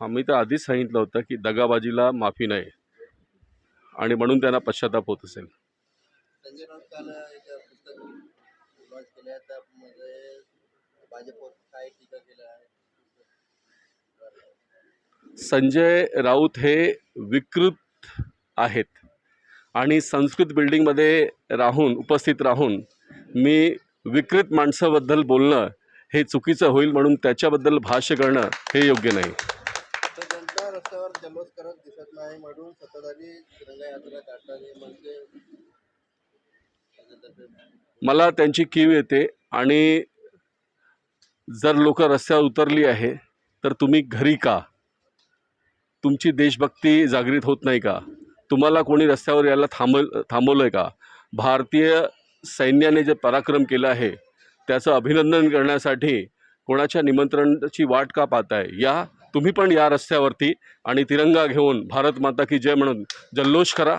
हां मी तर आधीच सांगितलं होतं की दगाबाजीला माफी नाही. आणि म्हणून त्यांना पश्चाताप होत असेल. संजय राऊत हे विकृत आहेत. आणि संस्कृत बिल्डिंगमध्ये राहून उपस्थित राहून मी विकृत माणसाबद्दल बोलणं हे चुकीचं होईल म्हणून त्याच्याबद्दल भाष्य करणं हे योग्य नाही. चमत्कारच दिसत नाही म्हणून सत्ताधारी तिरंगा यात्रा म्हणजे मला त्यांची कीव येते आणि जर लोक रस्त्यावर उतरली आहे तर तुम्ही घरी का? तुमची देशभक्ती जागृत होत नाही का? तुम्हाला कोणी रस्त्यावर यायला थांबल थांबवलं आहे का? भारतीय सैन्याने जे पराक्रम केलं आहे त्याचं अभिनंदन करण्यासाठी कोणाच्या निमंत्रणाची वाट का पाहताय? या तुम्ही पण या रस्त्यावरती आणि तिरंगा घेऊन भारत माता की जय म्हणून जल्लोष करा.